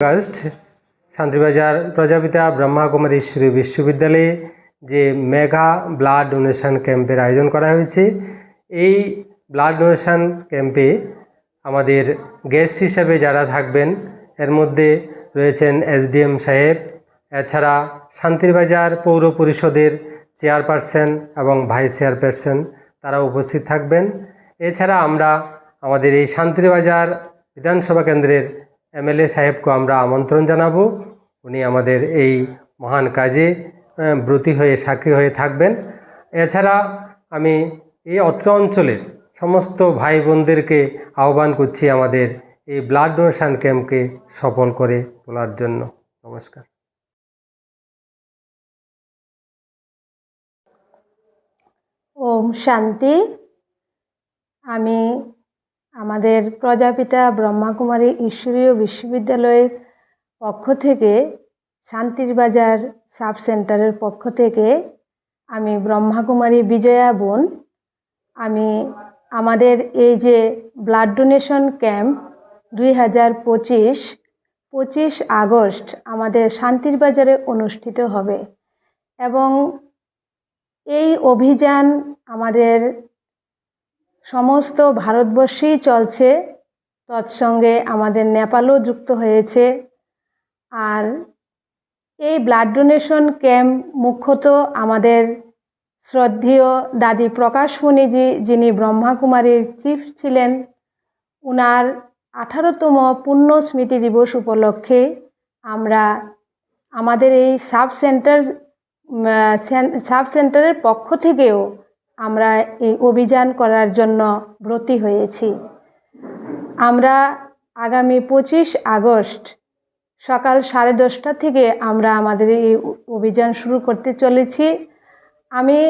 August Shantibazar Prajapita Brahmakumari Ishwari বিশ্ববিদ্যালয়ে যে Megha blood donation ক্যাম্পের আয়োজন করা হয়েছে। এই ব্লাড ডোনেশন ক্যাম্পে আমাদের গেস্ট হিসেবে যারা থাকবেন, এর মধ্যে রয়েছেন এসডিএম সাহেব, এছাড়া শান্তিবাজার পৌর পরিষদের চেয়ারপারসন এবং ভাইস চেয়ারপারসন তারা উপস্থিত থাকবেন। এছাড়া আমরা আমাদের এই শান্তিবাজার বিধানসভা কেন্দ্রের এমএলএ সাহেবকে আমরা আমন্ত্রণ জানাব। উনি আমাদের এই মহান কাজে ব্রতী হয়ে, সাক্ষী হয়ে থাকবেন। এছাড়া আমি এই অত্র অঞ্চলের সমস্ত ভাই বোনদেরকে আহ্বান করছি আমাদের এই ব্লাড ডোনেশন ক্যাম্পকে সফল করে তোলার জন্য। নমস্কার। ওম শান্তি। আমি আমাদের প্রজাপিতা ব্রহ্মাকুমারী ঈশ্বরীয় বিশ্ববিদ্যালয়ের পক্ষ থেকে শান্তির বাজার সাব সেন্টারের পক্ষ থেকে আমি ব্রহ্মাকুমারী বিজয়া বোন। আমি আমাদের এই যে ব্লাড ডোনেশন ক্যাম্প দুই হাজার পঁচিশ পঁচিশ আগস্ট আমাদের শান্তির বাজারে অনুষ্ঠিত হবে এবং এই অভিযান আমাদের সমস্ত ভারতবর্ষেই চলছে। তৎসঙ্গে আমাদের নেপালও যুক্ত হয়েছে। আর এই ব্লাড ডোনেশন ক্যাম্প মুখ্যত আমাদের শ্রদ্ধেয় দাদি প্রকাশমণিজি যিনি ব্রহ্মাকুমারীর চিফ ছিলেন, উনার আঠারোতম পূর্ণ স্মৃতি দিবস উপলক্ষে আমরা আমাদের এই সাব সেন্টার সাব সেন্টারের পক্ষ থেকেও আমরা এই অভিযান করার জন্য ব্রতী হয়েছি। আমরা আগামী পঁচিশ আগস্ট সকাল সাড়ে দশটা থেকে আমরা আমাদের এই অভিযান শুরু করতে চলেছি। আমি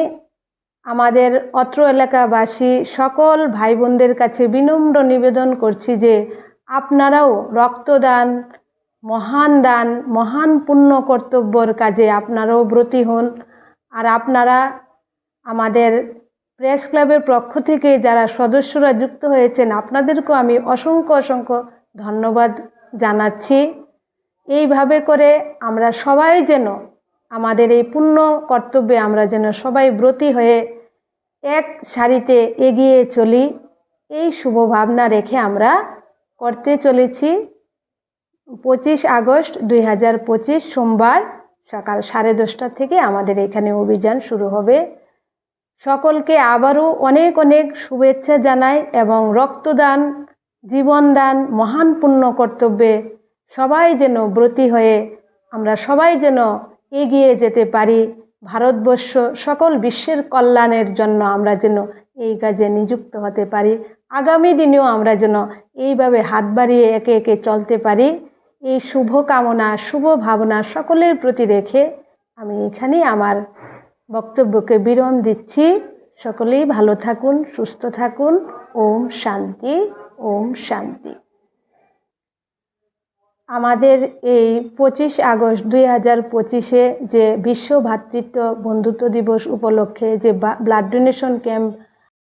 আমাদের অত্র এলাকাবাসী সকল ভাই বোনদের কাছে বিনম্র নিবেদন করছি যে আপনারাও রক্তদান, মহান দান, মহান পুণ্য কর্তব্যর কাজে আপনারাও ব্রতী হন। আর আপনারা আমাদের প্রেস ক্লাবের পক্ষ থেকে যারা সদস্যরা যুক্ত হয়েছেন, আপনাদেরকেও আমি অসংখ্য অসংখ্য ধন্যবাদ জানাচ্ছি। এইভাবে করে আমরা সবাই যেন আমাদের এই পুণ্য কর্তব্যে আমরা যেন সবাই ব্রতী হয়ে এক সারিতে এগিয়ে চলি, এই শুভ ভাবনা রেখে আমরা করতে চলেছি। পঁচিশ আগস্ট দুই হাজার পঁচিশ সোমবার সকাল সাড়ে দশটা থেকে আমাদের এখানে অভিযান শুরু হবে। সকলকে আবারও অনেক অনেক শুভেচ্ছা জানাই এবং রক্তদান, জীবনদান মহান পুণ্য কর্তব্যে সবাই যেন ব্রতী হয়ে আমরা সবাই যেন এগিয়ে যেতে পারি। ভারতবর্ষ সকল বিশ্বের কল্যাণের জন্য আমরা যেন এই কাজে নিযুক্ত হতে পারি। আগামী দিনেও আমরা যেন এইভাবে হাত বাড়িয়ে একে একে চলতে পারি। এই শুভ কামনা, শুভ ভাবনা সকলের প্রতি রেখে আমি এখানেই আমার বক্তব্যকে বিরাম দিচ্ছি। সকলেই ভালো থাকুন, সুস্থ থাকুন। ওম শান্তি ওম শান্তি। আমাদের এই পঁচিশ আগস্ট দুই হাজার পঁচিশে যে বিশ্ব ভ্রাতৃত্ব বন্ধুত্ব দিবস উপলক্ষে যে ব্লাড ডোনেশন ক্যাম্প